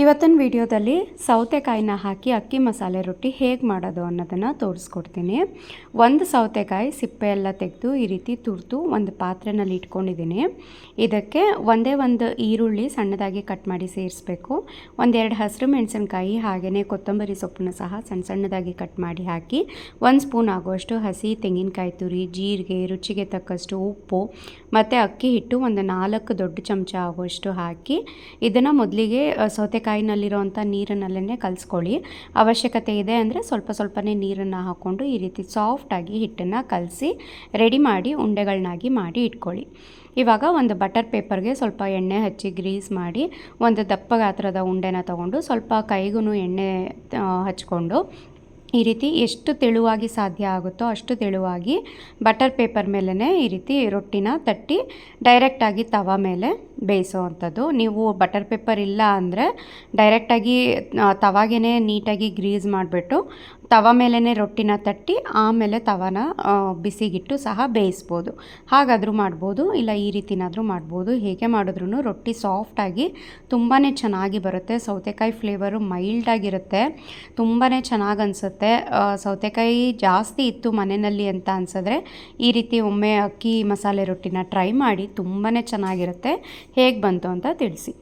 ಇವತ್ತಿನ ವಿಡಿಯೋದಲ್ಲಿ ಸೌತೆಕಾಯಿನ ಹಾಕಿ ಅಕ್ಕಿ ಮಸಾಲೆ ರೊಟ್ಟಿ ಹೇಗೆ ಮಾಡೋದು ಅನ್ನೋದನ್ನು ತೋರಿಸ್ಕೊಡ್ತೀನಿ. ಒಂದು ಸೌತೆಕಾಯಿ ಸಿಪ್ಪೆ ಎಲ್ಲ ತೆಗೆದು ಈ ರೀತಿ ತುರ್ತು ಒಂದು ಪಾತ್ರೆನಲ್ಲಿ ಇಟ್ಕೊಂಡಿದ್ದೀನಿ. ಇದಕ್ಕೆ ಒಂದೇ ಒಂದು ಈರುಳ್ಳಿ ಸಣ್ಣದಾಗಿ ಕಟ್ ಮಾಡಿ ಸೇರಿಸ್ಬೇಕು. ಒಂದೆರಡು ಹಸಿರು ಮೆಣಸಿನ್ಕಾಯಿ ಹಾಗೆಯೇ ಕೊತ್ತಂಬರಿ ಸೊಪ್ಪನ್ನು ಸಹ ಸಣ್ಣ ಸಣ್ಣದಾಗಿ ಕಟ್ ಮಾಡಿ ಹಾಕಿ ಒಂದು ಸ್ಪೂನ್ ಆಗುವಷ್ಟು ಹಸಿ ತೆಂಗಿನಕಾಯಿ ತುರಿ, ಜೀರಿಗೆ, ರುಚಿಗೆ ತಕ್ಕಷ್ಟು ಉಪ್ಪು ಮತ್ತು ಅಕ್ಕಿ ಹಿಟ್ಟು ಒಂದು ನಾಲ್ಕು ದೊಡ್ಡ ಚಮಚ ಆಗುವಷ್ಟು ಹಾಕಿ ಇದನ್ನು ಮೊದಲಿಗೆ ಸೌತೆಕಾಯಿನಲ್ಲಿರೋವಂಥ ನೀರನ್ನಲ್ಲೇ ಕಲಿಸ್ಕೊಳ್ಳಿ. ಅವಶ್ಯಕತೆ ಇದೆ ಅಂದರೆ ಸ್ವಲ್ಪ ಸ್ವಲ್ಪನೇ ನೀರನ್ನು ಹಾಕ್ಕೊಂಡು ಈ ರೀತಿ ಸಾಫ್ಟಾಗಿ ಹಿಟ್ಟನ್ನು ಕಲಸಿ ರೆಡಿ ಮಾಡಿ ಉಂಡೆಗಳನ್ನಾಗಿ ಮಾಡಿ ಇಟ್ಕೊಳ್ಳಿ. ಇವಾಗ ಒಂದು ಬಟರ್ ಪೇಪರ್ಗೆ ಸ್ವಲ್ಪ ಎಣ್ಣೆ ಹಚ್ಚಿ ಗ್ರೀಸ್ ಮಾಡಿ, ಒಂದು ದಪ್ಪ ಗಾತ್ರದ ಉಂಡೆನ ತಗೊಂಡು ಸ್ವಲ್ಪ ಕೈಗೂ ಎಣ್ಣೆ ಹಚ್ಕೊಂಡು ಈ ರೀತಿ ಎಷ್ಟು ತೆಳುವಾಗಿ ಸಾಧ್ಯ ಆಗುತ್ತೋ ಅಷ್ಟು ತೆಳುವಾಗಿ ಬಟರ್ ಪೇಪರ್ ಮೇಲೇ ಈ ರೀತಿ ರೊಟ್ಟಿನ ತಟ್ಟಿ ಡೈರೆಕ್ಟಾಗಿ ತವ ಮೇಲೆ ಬೇಯಿಸೋ ಅಂಥದ್ದು ನೀವು ಬಟರ್ ಪೇಪರ್ ಇಲ್ಲ ಅಂದರೆ ಡೈರೆಕ್ಟಾಗಿ ತವಾಗೇ ನೀಟಾಗಿ ಗ್ರೀಸ್ ಮಾಡಿಬಿಟ್ಟು ತವ ಮೇಲೇ ರೊಟ್ಟಿನ ತಟ್ಟಿ, ಆಮೇಲೆ ತವನ ಬಿಸಿಗಿಟ್ಟು ಸಹ ಬೇಯಿಸ್ಬೋದು. ಹಾಗಾದರೂ ಮಾಡ್ಬೋದು, ಇಲ್ಲ ಈ ರೀತಿನಾದರೂ ಮಾಡ್ಬೋದು. ಹೇಗೆ ಮಾಡಿದ್ರೂ ರೊಟ್ಟಿ ಸಾಫ್ಟಾಗಿ ತುಂಬಾ ಚೆನ್ನಾಗಿ ಬರುತ್ತೆ. ಸೌತೆಕಾಯಿ ಫ್ಲೇವರು ಮೈಲ್ಡಾಗಿರುತ್ತೆ ತುಂಬಾ ಚೆನ್ನಾಗಿ ಅನಿಸುತ್ತೆ. ಸೌತೆಕಾಯಿ ಜಾಸ್ತಿ ಇತ್ತು ಮನೆಯಲ್ಲಿ ಅಂತ ಅನಿಸಿದ್ರೆ ಈ ರೀತಿ ಒಮ್ಮೆ ಅಕ್ಕಿ ಮಸಾಲೆ ರೊಟ್ಟಿನ ಟ್ರೈ ಮಾಡಿ ತುಂಬಾ ಚೆನ್ನಾಗಿರುತ್ತೆ. ಹೇಗೆ ಬಂತು ಅಂತ ತಿಳಿಸಿ.